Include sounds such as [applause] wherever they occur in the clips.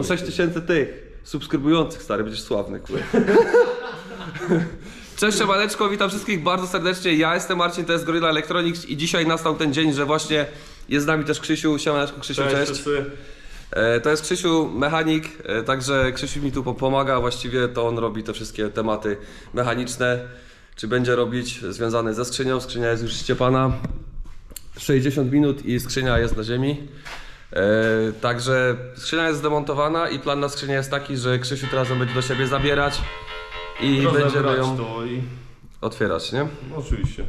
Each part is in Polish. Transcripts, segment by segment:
Mam 6000 tych subskrybujących, stary, będziesz sławny, kurde. [laughs] Cześć, siemaneczko, witam wszystkich bardzo serdecznie. Ja jestem Marcin, to jest Gorilla Electronics i dzisiaj nastał ten dzień, że właśnie jest z nami też Krzysiu. Siemaneczko, Krzysiu, cześć. wszyscy. E, To jest Krzysiu, mechanik, e, także Krzysiu mi tu po- pomaga, właściwie to on robi te wszystkie tematy mechaniczne, czy będzie robić związane ze skrzynią. Skrzynia jest już Szczepana, 60 minut i skrzynia jest na ziemi. E, Także skrzynia jest zdemontowana i plan na skrzynię jest taki, że Krzysiu teraz ją będzie do siebie zabierać i będziemy ją to i... otwierać, nie? No, oczywiście.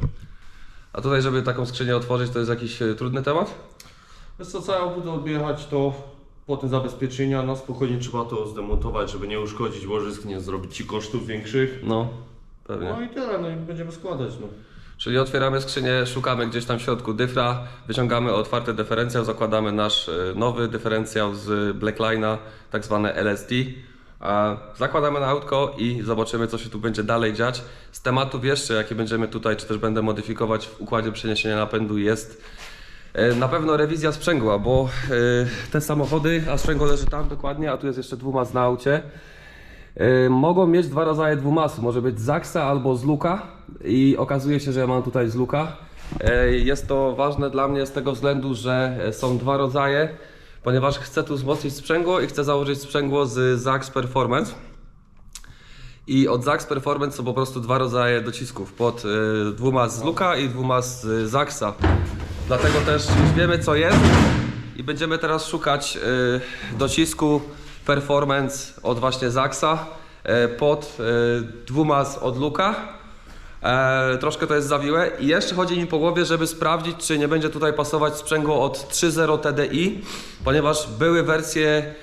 A tutaj, żeby taką skrzynię otworzyć, to jest jakiś e, trudny temat? Wiesz co, całe budę odjechać to potem zabezpieczenia, na spokojnie trzeba to zdemontować, żeby nie uszkodzić łożysk, nie zrobić Ci kosztów większych. No, pewnie. No i tyle, no i będziemy składać, no. Czyli otwieramy skrzynię, szukamy gdzieś tam w środku dyfra, wyciągamy otwarty dyferencjał, zakładamy nasz e, nowy dyferencjał z Blackline'a, tak zwane LSD. Zakładamy na autko i zobaczymy, co się tu będzie dalej dziać. Z tematów jeszcze, jakie będziemy tutaj, czy też będę modyfikować w układzie przeniesienia napędu, jest e, na pewno rewizja sprzęgła, bo e, te samochody, a sprzęgło leży tam dokładnie, a tu jest jeszcze dwumas na aucie. E, Mogą mieć dwa rodzaje dwumasu, może być z Zaxa albo z Luka i okazuje się, że ja mam tutaj z Luka. E, Jest to ważne dla mnie z tego względu, że e, są dwa rodzaje, ponieważ chcę tu wzmocnić sprzęgło i chcę założyć sprzęgło z Zax Performance. I od Zax Performance są po prostu dwa rodzaje docisków, pod dwumas z Luka i dwumas z Zaxa. Dlatego też już wiemy co jest i będziemy teraz szukać docisku Performance od właśnie Zaxa e, pod e, dwumas od Luka. E, troszkę to jest zawiłe i jeszcze chodzi mi po głowie, żeby sprawdzić, czy nie będzie tutaj pasować sprzęgło od 3.0 TDI, ponieważ były wersje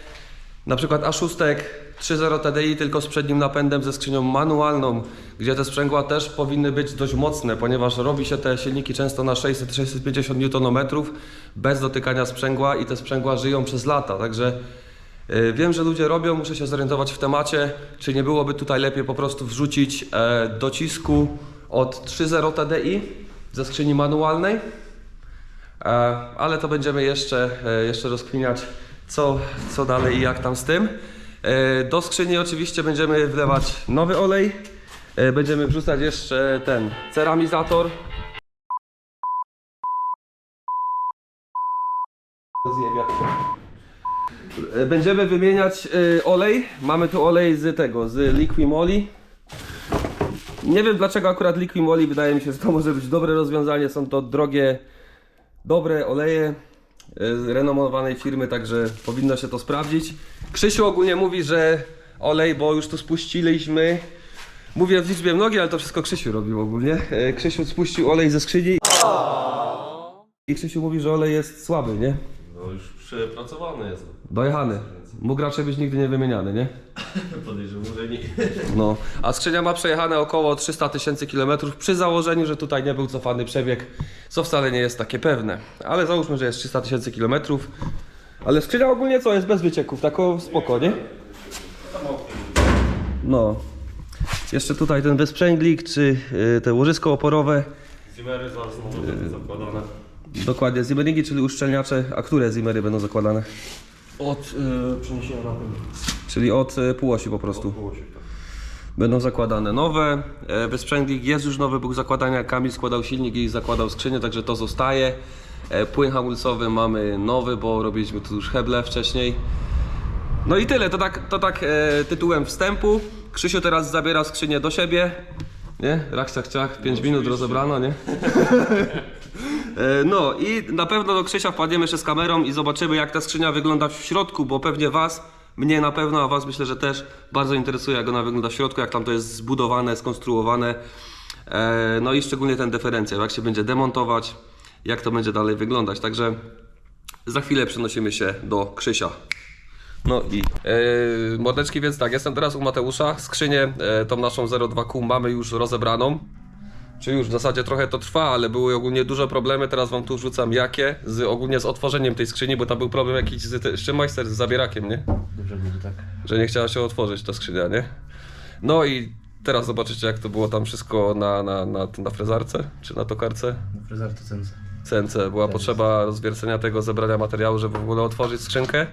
na przykład A6 3.0 TDI tylko z przednim napędem ze skrzynią manualną, gdzie te sprzęgła też powinny być dość mocne, ponieważ robi się te silniki często na 600-650 Nm bez dotykania sprzęgła i te sprzęgła żyją przez lata, także wiem, że ludzie robią, muszę się zorientować w temacie, czy nie byłoby tutaj lepiej po prostu wrzucić e, docisku od 3.0 TDI ze skrzyni manualnej, E, ale to będziemy jeszcze, e, jeszcze rozkminiać, co, co dalej i jak tam z tym. E, Do skrzyni oczywiście będziemy wlewać nowy olej. E, Będziemy wrzucać jeszcze ten ceramizator. E, Będziemy wymieniać e, olej. Mamy tu olej z tego, z Liquimoli. Nie wiem dlaczego akurat Liquimoli, wydaje mi się, że to może być dobre rozwiązanie. Są to drogie dobre oleje e, z renomowanej firmy, także powinno się to sprawdzić. Krzysiu ogólnie mówi, że olej, bo już tu spuściliśmy. Mówię w liczbie mnogiej, ale to wszystko Krzysiu robił ogólnie. E, Krzysiu spuścił olej ze skrzyni. I Krzysiu mówi, że olej jest słaby, nie? No już przepracowany jest. Dojechany. Mógł raczej być nigdy nie wymieniany, [laughs] nie? Podejrzewam, że nie. No, a skrzynia ma przejechane około 300 tysięcy kilometrów przy założeniu, że tutaj nie był cofany przebieg, co wcale nie jest takie pewne. Ale załóżmy, że jest 300 tysięcy kilometrów. Ale skrzynia ogólnie co, jest bez wycieków, tako spoko, nie? No. Jeszcze tutaj ten wysprzęglik, czy y, te łożysko oporowe. Zimmery zaraz będą zakładane. Dokładnie, zimmeringi, czyli uszczelniacze. A które zimmery będą zakładane? Od y, przeniesienia na pewno. Czyli od y, półosi po prostu. Tak. Będą zakładane nowe. E, Wysprzęglik jest już nowy, był zakładania. Kamil składał silnik i zakładał skrzynię, także to zostaje. E, Płyn hamulcowy mamy nowy, bo robiliśmy tu już heble wcześniej. No i tyle, to tak, to tak e, tytułem wstępu. Krzysiu teraz zabiera skrzynię do siebie. Nie? Rach, ciach, ciach, 5 minut rozebrano, nie? [laughs] E, No i na pewno do Krzysia wpadniemy jeszcze z kamerą i zobaczymy jak ta skrzynia wygląda w środku, bo pewnie Was, mnie na pewno, a Was myślę, że też bardzo interesuje jak ona wygląda w środku, jak tam to jest zbudowane, skonstruowane. E, No i szczególnie ten dyferencjał, jak się będzie demontować, jak to będzie dalej wyglądać. Także za chwilę przenosimy się do Krzysia. No i e, mordeczki, więc tak, jestem teraz u Mateusza. Skrzynię, e, tą naszą 02Q mamy już rozebraną. Czy już w zasadzie trochę to trwa, ale były ogólnie duże problemy. Teraz wam tu wrzucam jakie, z, ogólnie z otworzeniem tej skrzyni, bo tam był problem jakiś z, z czym majster, z zabierakiem, nie? Dobrze tak. Że nie chciała się otworzyć ta skrzynia, nie? No i teraz zobaczycie jak to było tam wszystko na, na, na, na frezarce, czy na tokarce. Fryzar to cence. CNC. Była potrzeba rozwiercenia tego, zebrania materiału, żeby w ogóle otworzyć skrzynkę.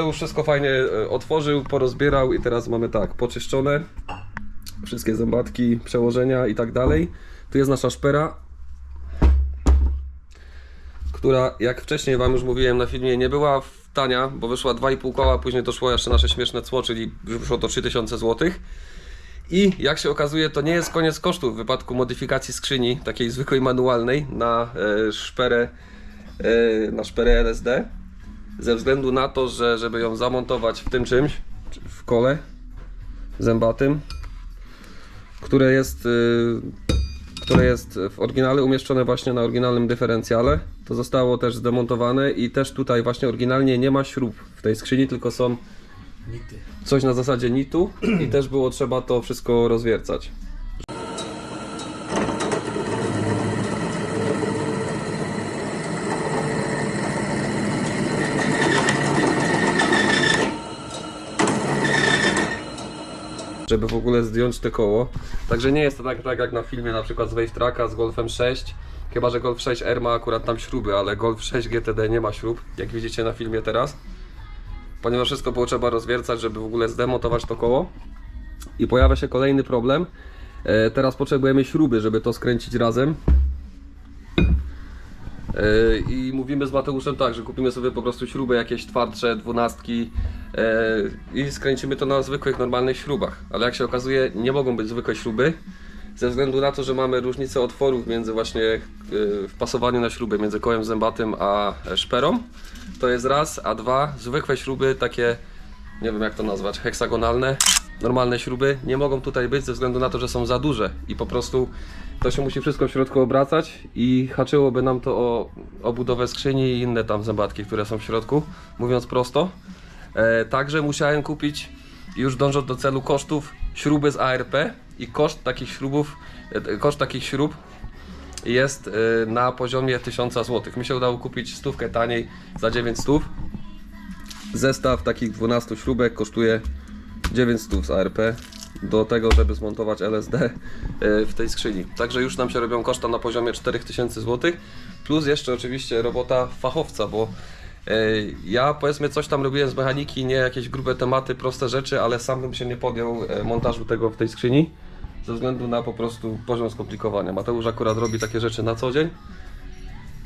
Mateusz wszystko fajnie e, otworzył, porozbierał i teraz mamy tak, poczyszczone. Wszystkie zębatki, przełożenia i tak dalej. Tu jest nasza szpera, która jak wcześniej Wam już mówiłem na filmie nie była tania, bo wyszła 2,5 koła, później doszło jeszcze nasze śmieszne cło, czyli wyszło to 3000 zł. I jak się okazuje, to nie jest koniec kosztów w wypadku modyfikacji skrzyni, takiej zwykłej manualnej na e, szperę, e, na szperę LSD. Ze względu na to, że żeby ją zamontować w tym czymś, czy w kole zębatym, które jest, y, które jest w oryginale umieszczone właśnie na oryginalnym dyferencjale. To zostało też zdemontowane i też tutaj właśnie oryginalnie nie ma śrub w tej skrzyni, tylko są coś na zasadzie nitu i też było trzeba to wszystko rozwiercać. Żeby w ogóle zdjąć te koło. Także nie jest to tak, tak jak na filmie na przykład z Wave Tracka z Golfem 6. Chyba, że Golf 6R ma akurat tam śruby, ale Golf 6 GTD nie ma śrub, jak widzicie na filmie teraz. Ponieważ wszystko było trzeba rozwiercać, żeby w ogóle zdemontować to koło. I pojawia się kolejny problem. E, teraz potrzebujemy śruby, żeby to skręcić razem. E, I mówimy z Mateuszem tak, że kupimy sobie po prostu śruby jakieś twardsze, dwunastki e, i skręcimy to na zwykłych, normalnych śrubach. Ale jak się okazuje, nie mogą być zwykłe śruby, ze względu na to, że mamy różnicę otworów między właśnie e, wpasowaniu na śruby, między kołem zębatym a szperą. To jest raz, a dwa, zwykłe śruby, takie, nie wiem jak to nazwać, heksagonalne, normalne śruby, nie mogą tutaj być ze względu na to, że są za duże i po prostu to się musi wszystko w środku obracać i haczyłoby nam to o obudowę skrzyni i inne tam zębatki, które są w środku, mówiąc prosto. E, także musiałem kupić, już dążąc do celu kosztów, śruby z ARP i koszt takich śrubów, e, koszt takich śrub jest e, na poziomie 1000 zł. Mi się udało kupić stówkę taniej za 900. Zestaw takich 12 śrubek kosztuje 900 z ARP do tego, żeby zmontować LSD e, w tej skrzyni. Także już nam się robią koszta na poziomie 4000 zł, plus jeszcze oczywiście robota fachowca, bo e, ja powiedzmy coś tam robiłem z mechaniki, nie jakieś grube tematy, proste rzeczy, ale sam bym się nie podjął e, montażu tego w tej skrzyni ze względu na po prostu poziom skomplikowania. Mateusz akurat robi takie rzeczy na co dzień.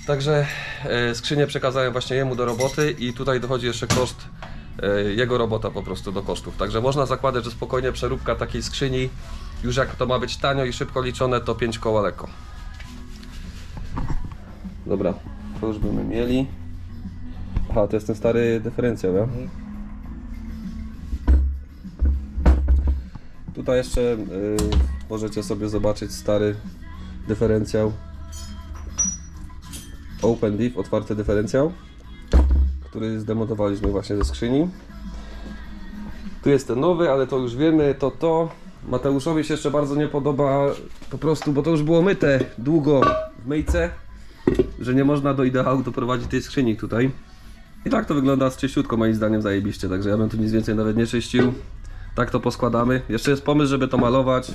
Także skrzynię przekazałem właśnie jemu do roboty i tutaj dochodzi jeszcze koszt jego robota po prostu do kosztów. Także można zakładać, że spokojnie przeróbka takiej skrzyni, już jak to ma być tanio i szybko liczone, to 5 koła lekko. Dobra, to już byśmy mieli. Aha, to jest ten stary dyferencjał, ja? Tutaj jeszcze y, możecie sobie zobaczyć stary dyferencjał Open Diff, otwarty dyferencjał, który zdemontowaliśmy właśnie ze skrzyni. Tu jest ten nowy, ale to już wiemy, to to. Mateuszowi się jeszcze bardzo nie podoba po prostu, bo to już było myte długo w myjce, że nie można do ideału doprowadzić tej skrzyni tutaj. I tak to wygląda z czyściutko moim zdaniem zajebiście, także ja bym tu nic więcej nawet nie czyścił. Tak to poskładamy. Jeszcze jest pomysł, żeby to malować.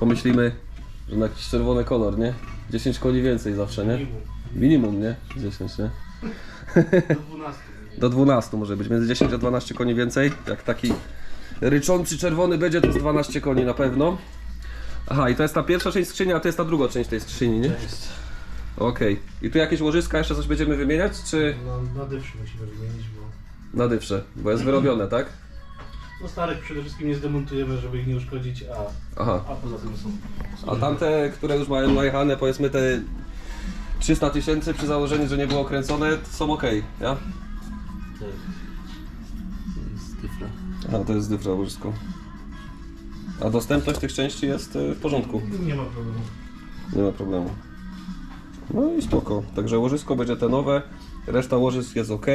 Pomyślimy, że na jakiś czerwony kolor, nie? 10 koni więcej zawsze, nie? Minimum, nie? 10, nie? Do 12. Do 12 może być, między 10 a 12 koni więcej. Jak taki ryczący czerwony będzie, to jest 12 koni na pewno. Aha, i to jest ta pierwsza część skrzyni, a to jest ta druga część tej skrzyni, nie? Jest. Okej. I tu jakieś łożyska, jeszcze coś będziemy wymieniać, czy No, na dywszy musimy wymienić, bo na dywsze? Bo jest wyrobione, tak? no starych przede wszystkim nie zdemontujemy, żeby ich nie uszkodzić, a, Aha. a poza tym są. A tamte, które już mają najechane, powiedzmy te 300 tysięcy przy założeniu, że nie było kręcone, to są ok, ja? To jest dyfra. Aha, to jest dyfra łożysko. A dostępność tych części jest e, w porządku. Nie ma problemu. Nie ma problemu. No i spoko. Także łożysko będzie te nowe, reszta łożysk jest ok.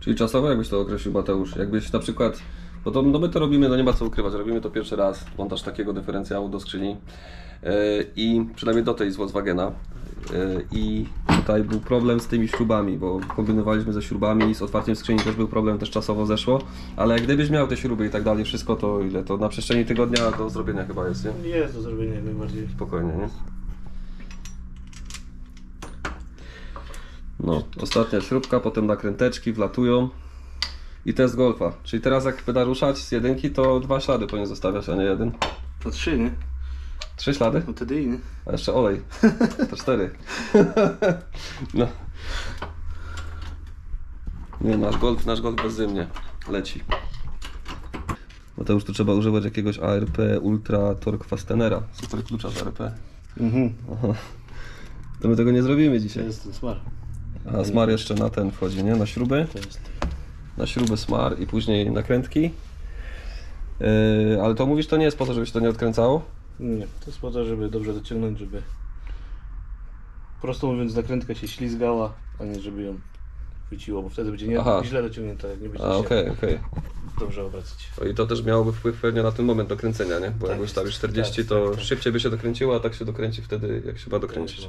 Czyli czasowo, jakbyś to określił Mateusz? Jakbyś na przykład, bo to, no my to robimy, no nie ma co ukrywać, robimy to pierwszy raz, montaż takiego dyferencjału do skrzyni e, i przynajmniej do tej z Volkswagena. E, I tutaj był problem z tymi śrubami, bo kombinowaliśmy ze śrubami, z otwarciem skrzyni też był problem, też czasowo zeszło. Ale gdybyś miał te śruby i tak dalej, wszystko to ile to na przestrzeni tygodnia do zrobienia chyba jest, nie? Jest do zrobienia jak najbardziej. Spokojnie, nie? No, ostatnia śrubka, potem nakręteczki wlatują i test golfa. Czyli teraz jak będę ruszać z jedynki, to dwa ślady powinien zostawiać, a nie jeden. To trzy, nie? Trzy ślady? No wtedy inny. A jeszcze olej. [laughs] To cztery. No. Nie, nasz golf, nasz golf bezzymnie leci. Bo to już tu trzeba używać jakiegoś ARP Ultra Torque Fastenera. Super klucza z ARP. Mhm. To my tego nie zrobimy To dzisiaj. jest ten smar. A smar jeszcze na ten wchodzi, nie? Na śruby. To jest. Na śruby smar i później nakrętki. Yy, ale to mówisz, to nie jest po to, żeby się to nie odkręcało? Nie, to jest po to, żeby dobrze dociągnąć, żeby... Prosto mówiąc, nakrętka się ślizgała, a nie żeby ją chwyciło, bo wtedy będzie nie, Aha. źle dociągnięta, jak nie będzie A, się okej, okej. dobrze obracać. I to też miałoby wpływ pewnie na ten moment dokręcenia, nie? Bo jak Tak, ustawisz 40, tak, to tak, tak. szybciej by się dokręciło, a tak się dokręci wtedy, jak się ma dokręcić.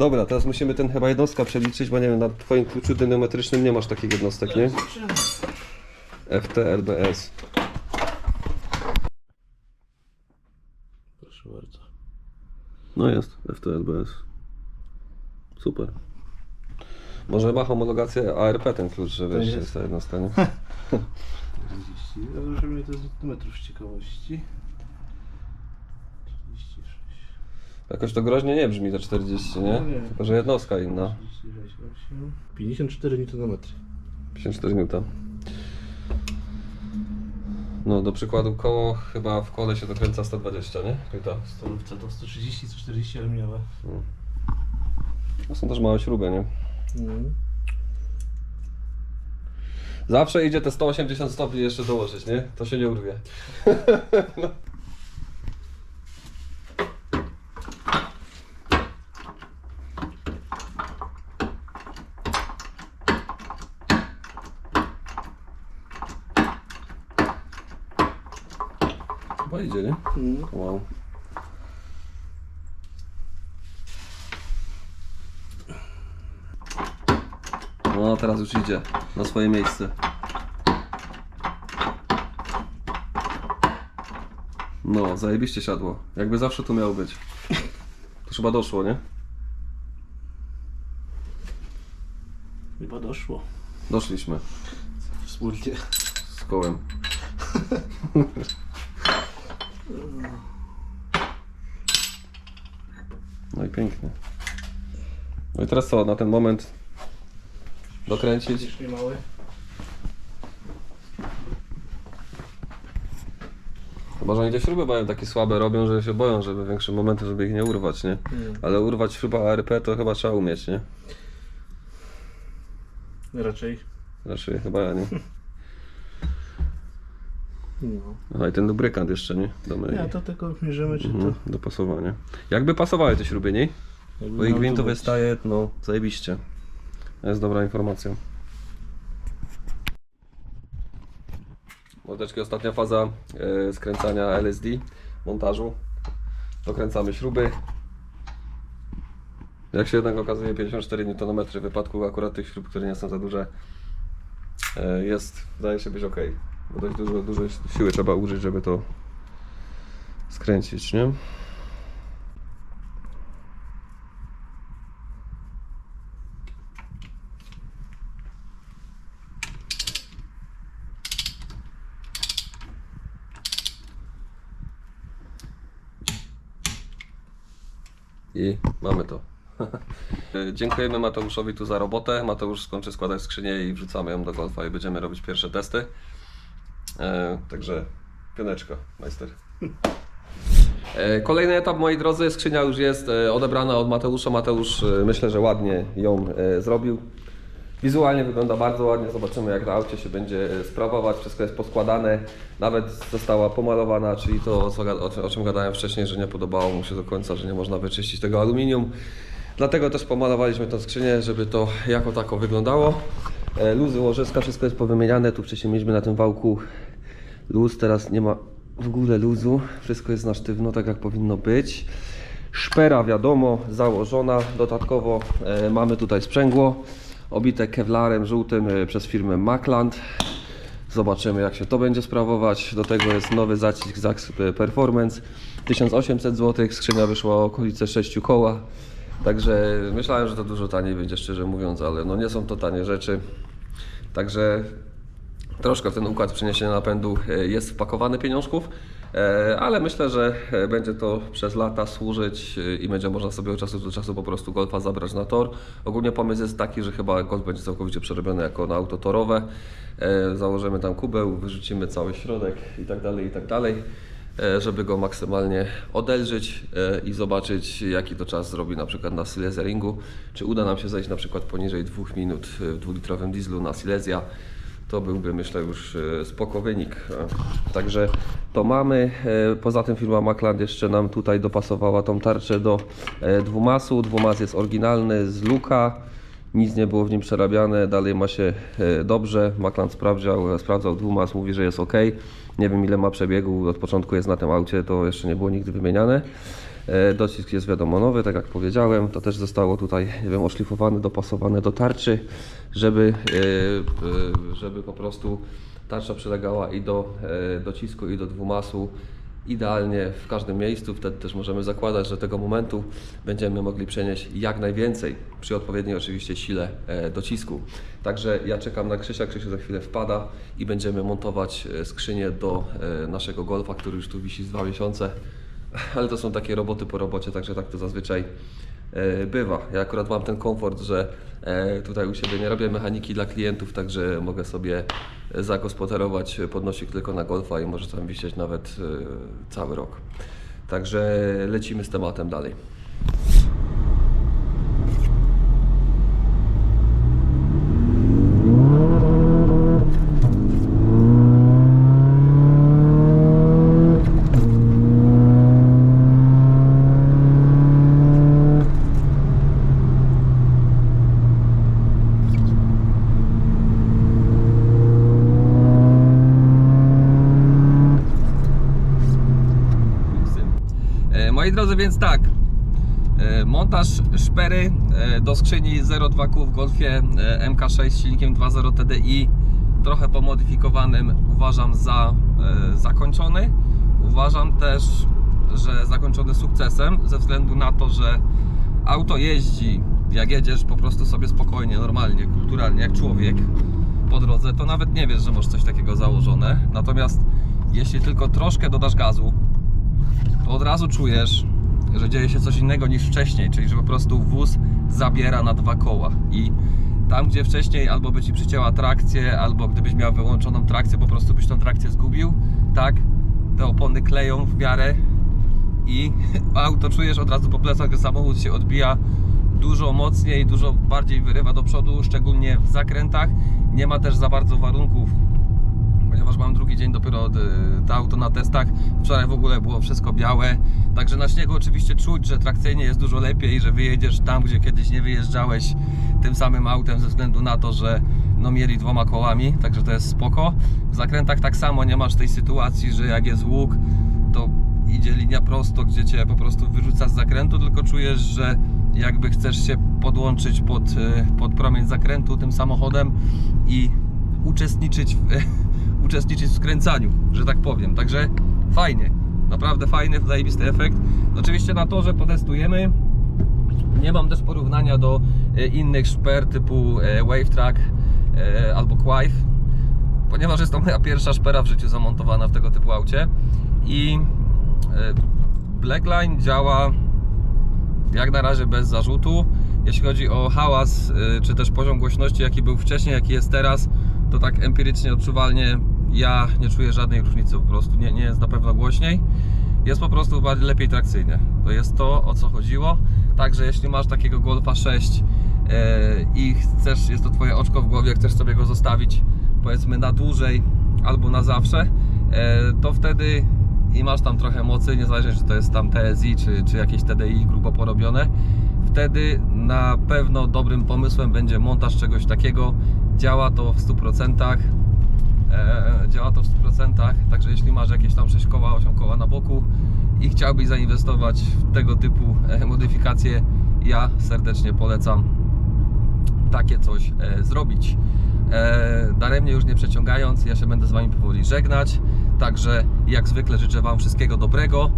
Dobra, teraz musimy ten chyba jednostka przeliczyć, bo nie wiem, na twoim kluczu dynametrycznym nie masz takich jednostek, nie? FTRBS. Proszę bardzo. No jest, FTRBS. Super. Może ma homologację ARP ten klucz, że wiesz, jest. jest ta jednostka, nie? 40. Ja zobaczymy to z metrów z ciekawości. Jakoś to groźnie nie brzmi te 40, nie? No nie. Tylko, że jednostka inna. 46, 8. 54 Nm. 54 N. No, do przykładu koło chyba w kole się dokręca 120, nie? Pyta. Stolówce to 130, 140 aluminiowe. To są też małe śruby, nie? Mhm. Zawsze idzie te 180 stopni jeszcze dołożyć, nie? To się nie urwie. [laughs] Chyba idzie, nie? Mhm. Wow. No, teraz już idzie na swoje miejsce. No, zajebiście siadło. Jakby zawsze tu miało być. To chyba doszło, nie? Chyba doszło. Doszliśmy Wspólnie. z kołem. [laughs] No i pięknie. No i teraz co, na ten moment dokręcić? Nie mały. Chyba, że oni te śruby mają takie słabe, robią, że się boją, żeby większe momenty, żeby ich nie urwać, nie? Mm. Ale urwać śruba ARP to chyba trzeba umieć, nie? Raczej. Raczej chyba ja, nie? [laughs] No. Aha, i ten lubrykant jeszcze, nie? Damy Ja to tylko mierzymy, czy mhm, to... do pasowania. Jakby pasowały te śruby, nie? jakby Bo ich gwintu wystaje, no, zajebiście. To jest dobra informacja. Mordeczki, ostatnia faza e, skręcania LSD, montażu. Dokręcamy śruby. Jak się jednak okazuje, 54 Nm w wypadku akurat tych śrub, które nie są za duże, e, jest, wydaje się być ok. Bo dość dużo, dużo siły trzeba użyć, żeby to skręcić, nie? I mamy to. [laughs] Dziękujemy Mateuszowi tu za robotę. Mateusz skończy składać skrzynię i wrzucamy ją do golfa i będziemy robić pierwsze testy. E, także pioneczka, majster. E, Kolejny etap, moi drodzy, skrzynia już jest e, odebrana od Mateusza. Mateusz myślę, że ładnie ją zrobił. Wizualnie wygląda bardzo ładnie, zobaczymy jak na aucie się będzie sprawować, wszystko jest poskładane, nawet została pomalowana, czyli to o, czym- gadałem wcześniej, że nie podobało mu się do końca, że nie można wyczyścić tego aluminium. Dlatego też pomalowaliśmy tę skrzynię, żeby to jako tako wyglądało. Luzy, łożyska, wszystko jest powymieniane, tu wcześniej mieliśmy na tym wałku luz, teraz nie ma w ogóle luzu, wszystko jest na sztywno, tak jak powinno być. Szpera wiadomo, założona, dodatkowo e, mamy tutaj sprzęgło, obite kevlarem żółtym e, przez firmę Macland. Zobaczymy jak się to będzie sprawować. Do tego jest nowy zacisk Zax Performance 1800 zł, skrzynia wyszła okolice 6 koła. Także myślałem, że to dużo taniej będzie, szczerze mówiąc, ale no nie są to tanie rzeczy. Także troszkę w ten układ przeniesienia napędu e, jest wpakowany pieniążków, e, ale myślę, że e, będzie to przez lata służyć i będzie można sobie od czasu do czasu po prostu Golfa zabrać na tor. Ogólnie pomysł jest taki, że chyba Golf będzie całkowicie przerobiony jako na auto torowe. Założymy tam kubeł, wyrzucimy cały środek i tak dalej, i tak dalej żeby go maksymalnie odelżyć i zobaczyć jaki to czas zrobi na przykład na Silesia Ringu. Czy uda nam się zejść na przykład poniżej 2 minut w dwulitrowym dieslu na Silesia. To byłby myślę już e, spoko wynik. Także to mamy. E, Poza tym firma Macland jeszcze nam tutaj dopasowała tą tarczę do e, dwumasu. Dwumas jest oryginalny z luka. Nic nie było w nim przerabiane, dalej ma się dobrze. Makland sprawdzał, sprawdzał dwumas, mówi, że jest ok. Nie wiem ile ma przebiegu, od początku jest na tym aucie, to jeszcze nie było nigdy wymieniane. E, Docisk jest wiadomo nowy, tak jak powiedziałem. To też zostało tutaj, nie wiem, oszlifowane, dopasowane do tarczy, żeby, e, e, żeby po prostu tarcza przylegała i do docisku, i do dwumasu idealnie w każdym miejscu. Wtedy też możemy zakładać, że tego momentu będziemy mogli przenieść jak najwięcej przy odpowiedniej oczywiście sile docisku. Także ja czekam na Krzysia, Krzysiu za chwilę wpada i będziemy montować skrzynię do naszego Golfa, który już tu wisi z dwa miesiące. Ale to są takie roboty po robocie, także tak to zazwyczaj e, bywa. Ja akurat mam ten komfort, że e, tutaj u siebie nie robię mechaniki dla klientów, także mogę sobie zagospodarować podnosik tylko na golfa i może tam wisieć nawet e, cały rok. Także lecimy z tematem dalej. E, Moi drodzy, więc tak. E, Montaż szpery e, do skrzyni 0,2 w Golfie e, MK6 z silnikiem 2.0 TDI trochę pomodyfikowanym uważam za zakończony. Uważam też, że zakończony sukcesem ze względu na to, że auto jeździ jak jedziesz po prostu sobie spokojnie, normalnie, kulturalnie, jak człowiek po drodze, to nawet nie wiesz, że masz coś takiego założone. Natomiast jeśli tylko troszkę dodasz gazu, to od razu czujesz, że dzieje się coś innego niż wcześniej, czyli że po prostu wóz zabiera na dwa koła i tam, gdzie wcześniej albo by Ci przycięła trakcję, albo gdybyś miał wyłączoną trakcję, po prostu byś tą trakcję zgubił, tak, te opony kleją w miarę i [laughs] auto czujesz od razu po plecach, że samochód się odbija dużo mocniej, dużo bardziej wyrywa do przodu, szczególnie w zakrętach. Nie ma też za bardzo warunków ponieważ mam drugi dzień dopiero od, y, to auto na testach. Wczoraj w ogóle było wszystko białe. Także na śniegu oczywiście czuć, że trakcyjnie jest dużo lepiej, że wyjedziesz tam, gdzie kiedyś nie wyjeżdżałeś tym samym autem ze względu na to, że no mieli dwoma kołami, także to jest spoko. W zakrętach tak samo nie masz tej sytuacji, że jak jest łuk, to idzie linia prosto, gdzie cię po prostu wyrzuca z zakrętu, tylko czujesz, że jakby chcesz się podłączyć pod, y, pod promień zakrętu tym samochodem i uczestniczyć w, [laughs] uczestniczyć w skręcaniu, że tak powiem. Także fajnie, naprawdę fajny, zajebisty efekt. Oczywiście na torze potestujemy. Nie mam też porównania do e, innych szper typu e, Wave Track e, albo Quive, ponieważ jest to moja pierwsza szpera w życiu zamontowana w tego typu aucie i Blackline działa jak na razie bez zarzutu. Jeśli chodzi o hałas, czy też poziom głośności, jaki był wcześniej, jaki jest teraz, to tak empirycznie odczuwalnie ja nie czuję żadnej różnicy po prostu. Nie, nie jest na pewno głośniej. Jest po prostu bardziej lepiej trakcyjnie. To jest to, o co chodziło. Także jeśli masz takiego Golfa 6 yy, i chcesz, jest to twoje oczko w głowie, chcesz sobie go zostawić powiedzmy na dłużej albo na zawsze, yy, to wtedy i masz tam trochę mocy, niezależnie czy to jest tam TSI czy, czy jakieś TDI grubo porobione, wtedy na pewno dobrym pomysłem będzie montaż czegoś takiego. Działa to w 100%. E, działa to w 100%, także jeśli masz jakieś tam 6 koła, 8 koła na boku i chciałbyś zainwestować w tego typu e, modyfikacje, ja serdecznie polecam takie coś e, zrobić. Daremnie już nie przeciągając, ja się będę z Wami powoli żegnać. Także jak zwykle życzę Wam wszystkiego dobrego.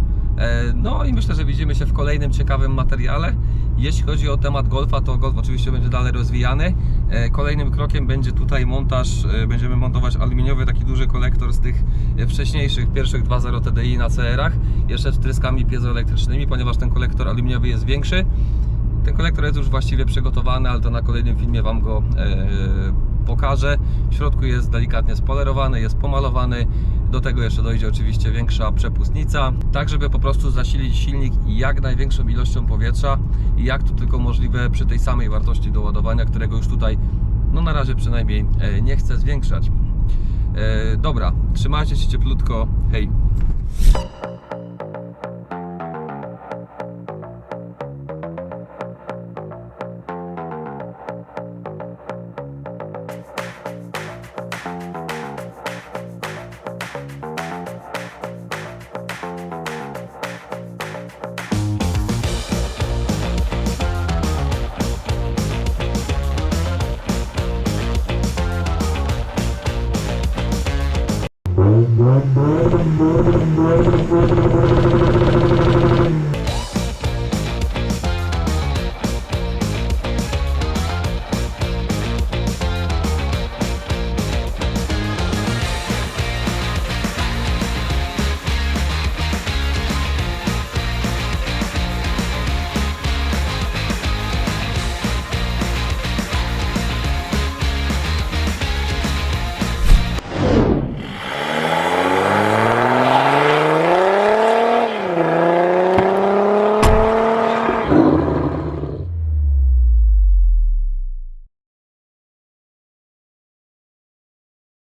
No i myślę, że widzimy się w kolejnym ciekawym materiale. Jeśli chodzi o temat golfa, to golf oczywiście będzie dalej rozwijany. E, Kolejnym krokiem będzie tutaj montaż, e, będziemy montować aluminiowy taki duży kolektor z tych e, wcześniejszych pierwszych 2.0 TDI na CR-ach, jeszcze z tryskami piezoelektrycznymi, ponieważ ten kolektor aluminiowy jest większy. Ten kolektor jest już właściwie przygotowany, ale to na kolejnym filmie Wam go e, pokażę. W środku jest delikatnie spolerowany, jest pomalowany. Do tego jeszcze dojdzie oczywiście większa przepustnica, tak żeby po prostu zasilić silnik jak największą ilością powietrza i jak to tylko możliwe przy tej samej wartości doładowania, którego już tutaj no na razie przynajmniej e, nie chcę zwiększać. E, dobra, trzymajcie się cieplutko. Hej! Thank you.